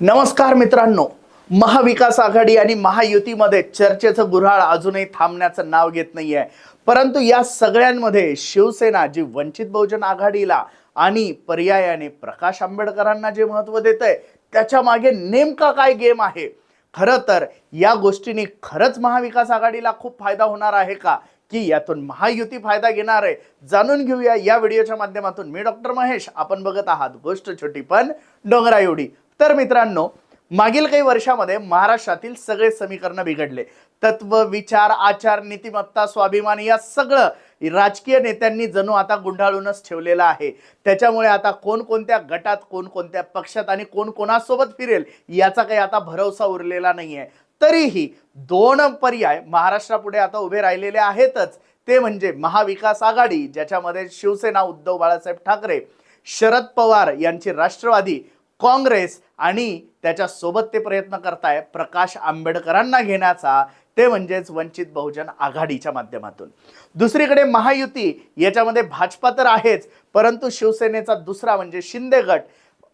नमस्कार मित्रांनो. महाविकास आघाडी आणि महायुतीमध्ये चर्चेचं गुऱ्हाळ अजूनही थांबण्याचं नाव घेत नाहीये. परंतु या सगळ्यांमध्ये शिवसेना जी वंचित बहुजन आघाडीला आणि पर्यायाने प्रकाश आंबेडकरांना जे महत्त्व देत आहे त्याच्यामागे नेमका काय गेम आहे? खरं तर या गोष्टीने खरंच महाविकास आघाडीला खूप फायदा होणार आहे का? की यातून महायुती फायदा घेणार आहे? जाणून घेऊया या व्हिडिओच्या माध्यमातून. मी डॉक्टर महेश. आपण बघत आहात गोष्ट छोटी पण डोंगरा एवढी तर मित्रांनो मागील काही वर्षामध्ये महाराष्ट्रातील सगळे समीकरण बिघडले. तत्व विचार आचार नीतिमत्ता स्वाभिमान या सगळं राजकीय नेत्यांनी जणू आता गुंडाळूनच ठेवलेलं आहे. त्याच्यामुळे आता कोणकोणत्या गटात कोणकोणत्या पक्षात आणि कोण कोणासोबत फिरेल याचा काही आता भरवसा उरलेला नाही आहे तरीही दोन पर्याय महाराष्ट्रापुढे आता उभे राहिलेले आहेतच. ते म्हणजे महाविकास आघाडी ज्याच्यामध्ये शिवसेना उद्धव बाळासाहेब ठाकरे शरद पवार यांची राष्ट्रवादी काँग्रेस आणि त्याच्यासोबत ते प्रयत्न करताय प्रकाश आंबेडकरांना घेण्याचा ते म्हणजेच वंचित बहुजन आघाडीच्या माध्यमातून. दुसरीकडे महायुती याच्यामध्ये भाजपा तर आहेच परंतु शिवसेनेचा दुसरा म्हणजे शिंदे गट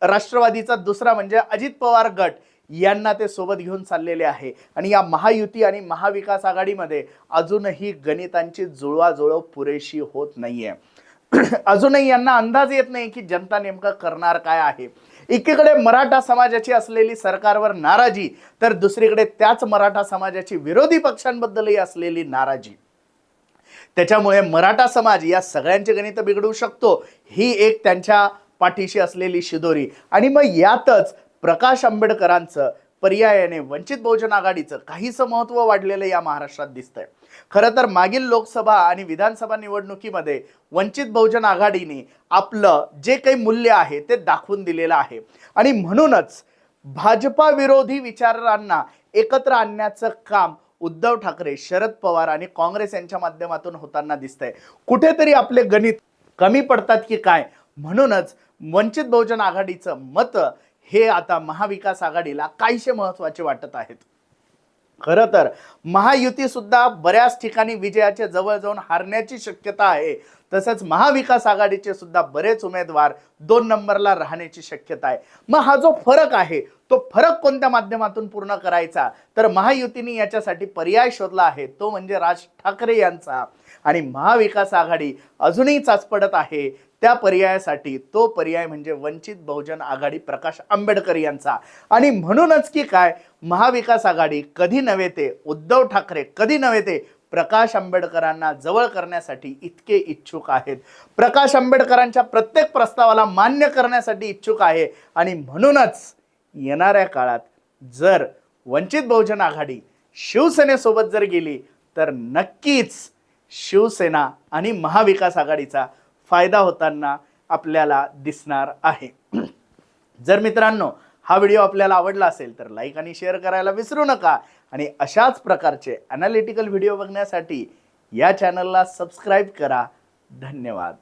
राष्ट्रवादीचा दुसरा म्हणजे अजित पवार गट यांना ते सोबत घेऊन चाललेले आहे. आणि या महायुती आणि महाविकास आघाडीमध्ये अजूनही गणितांची जुळवाजुळव पुरेशी होत नाहीये. अजूनही यांना अंदाज येत नाही की जनता नेमकं करणार काय आहे. एकीकडे मराठा समाजाची असलेली सरकारवर नाराजी तर दुसरीकडे त्याच मराठा समाजाची विरोधी पक्षांबद्दलही असलेली नाराजी. त्याच्यामुळे मराठा समाज या सगळ्यांचे गणित बिघडू शकतो ही एक त्यांच्या पाठीशी असलेली शिदोरी. आणि मग यातच प्रकाश आंबेडकरांचं पर्यायाने वंचित बहुजन आघाडीचं काहीसं महत्त्व वाढलेलं या महाराष्ट्रात दिसतंय. खरं तर मागील लोकसभा आणि विधानसभा निवडणुकीमध्ये वंचित बहुजन आघाडीने आपलं जे काही मूल्य आहे ते दाखवून दिलेलं आहे. आणि म्हणूनच भाजपा विरोधी विचारांना एकत्र आणण्याचं काम उद्धव ठाकरे शरद पवार आणि काँग्रेस यांच्या माध्यमातून होताना दिसतंय. कुठेतरी आपले गणित कमी पडतात की काय? म्हणूनच वंचित बहुजन आघाडीचं मत हे आता महाविकास आघाडीला काहीशे महत्त्वाचे वाटत आहेत. खरं तर महायुती सुद्धा बऱ्याच ठिकाणी विजयाच्या जवळ जाऊन हारण्याची शक्यता आहे. तसंच महाविकास आघाडीचे सुद्धा बरेच उमेदवार दोन नंबरला राहण्याची शक्यता आहे. मग हा जो फरक आहे तो फरक कोणत्या माध्यमातून पूर्ण करायचा? तर महायुतीने याच्यासाठी पर्याय शोधला आहे. तो म्हणजे राज ठाकरे यांचा. आणि महाविकास आघाडी अजूनही चाचपडत आहे. त्या पर्यायासाठी तो पर्याय म्हणजे वंचित बहुजन आघाडी प्रकाश आंबेडकर यांचा. आणि म्हणूनच की काय महाविकास आघाडी कधी नव्हे ते उद्धव ठाकरे कधी नव्हे ते प्रकाश आंबेडकरांना जवळ करण्यासाठी इतके इच्छुक आहेत. प्रकाश आंबेडकरांच्या प्रत्येक प्रस्तावाला मान्य करण्यासाठी इच्छुक आहे. आणि म्हणूनच येणाऱ्या काळात जर वंचित बहुजन आघाडी शिवसेनेसोबत जर गेली तर नक्कीच शिवसेना आणि महाविकास आघाडीचा फायदा होताना आपल्याला दिसणार आहे. जर मित्रांनो हा व्हिडिओ आपल्याला आवडला असेल तर लाईक आणि शेअर करायला विसरू नका. आणि अशाच प्रकारचे ॲनालिटिकल व्हिडिओ बघण्यासाठी या चॅनलला सबस्क्राईब करा. धन्यवाद.